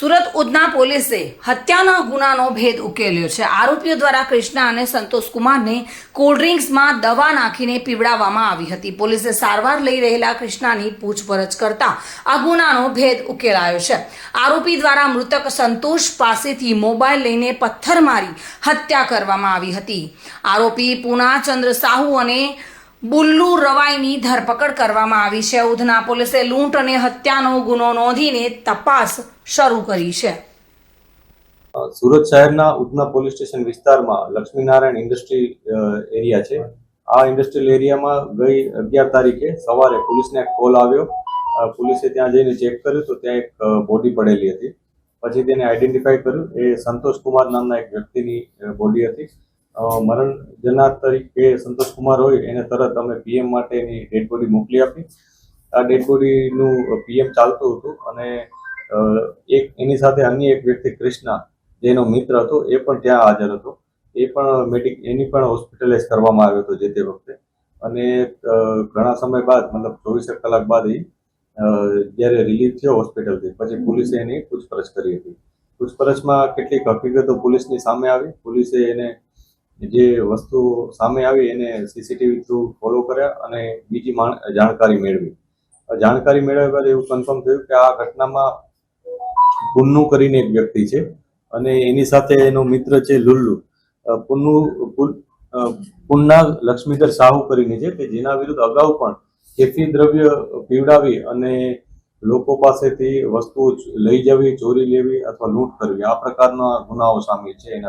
સુરત ઉધના પોલીસે હત્યાના ગુનાનો ભેદ ઉકેલ્યો છે. આરોપીઓ દ્વારા કૃષ્ણા અને સંતોષ કુમારને કોલ્ડ ડ્રિંક્સમાં દવા નાખીને પીવડાવવામાં આવી હતી. પોલીસે સારવાર લઈ રહેલા કૃષ્ણાની પૂછપરછ કરતા આ ગુનાનો ભેદ ઉકેલાયો છે. આરોપી દ્વારા મૃતક સંતોષ પાસેથી મોબાઈલ લઈને પથ્થર મારી હત્યા કરવામાં આવી હતી. આરોપી પૂનાચંદ્ર સાહુ અને બુલ્લુ રવાઈની ધરપકડ કરવામાં આવી છે. ઉધના પોલીસે લૂંટ અને હત્યાનો ગુનો નોંધીને તપાસ શરૂ કરી છે. સુરત શહેરના ઉધના પોલીસ સ્ટેશન વિસ્તારમાં લક્ષ્મીનારાયણ ઇન્ડસ્ટ્રી એરિયા છે. આ ઇન્ડસ્ટ્રીયલ એરિયામાં ગઈ અગિયાર તારીખે સવારે પોલીસને એક કોલ આવ્યો. પોલીસે ત્યાં જઈને ચેક કર્યું તો ત્યાં એક બોડી પડેલી હતી. પછી તેને આઈડેન્ટિફાઈ કર્યું. એ સંતોષ કુમાર નામના એક વ્યક્તિની બોડી હતી. મરણ જનાર તરીકે સંતોષ કુમાર હોય, એને તરત અમે પીએમ માટેની ડેડ બોડી મોકલી આપી. આ ડેડ બોડીનું પીએમ ચાલતું હતું અને એક, એની સાથે અન્ય એક વ્યક્તિ કૃષ્ણા, જેનો મિત્ર હતો, એ પણ ત્યાં હાજર હતો. એ પણ મેડિક એની પણ હોસ્પિટલાઇઝ કરવામાં આવ્યો હતો જે તે વખતે. અને ઘણા સમય બાદ, મતલબ ચોવીસેક કલાક બાદ એ જ્યારે રિલીઝ થયો હોસ્પિટલથી પછી પોલીસે એની પૂછપરછ કરી હતી. પૂછપરછમાં કેટલીક હકીકતો પોલીસની સામે આવી. પોલીસે એને જે વસ્તુ સામે આવી એને સીસીટીવી થ્રુ ફોલો કર્યા અને બીજી જાણકારી મેળવી. જાણકારી મેળવ્યા બાદ એવું કન્ફર્મ થયું કે આ ઘટનામાં પુન્નુ કરીને એક વ્યક્તિ છે અને એની સાથે એનો મિત્ર છે લુલ્લુ. પુન્નુ પુન- પુન્ના લક્ષ્મીધર સાહુ કરીને છે કે જેના વિરુદ્ધ અગાઉ પણ કેફી દ્રવ્ય પીવડાવી અને લોકો પાસેથી વસ્તુઓ લઈ જવી, ચોરી લેવી અથવા લૂંટ કરવી. આ પ્રકારના ગુનાઓ સામેલ છે એના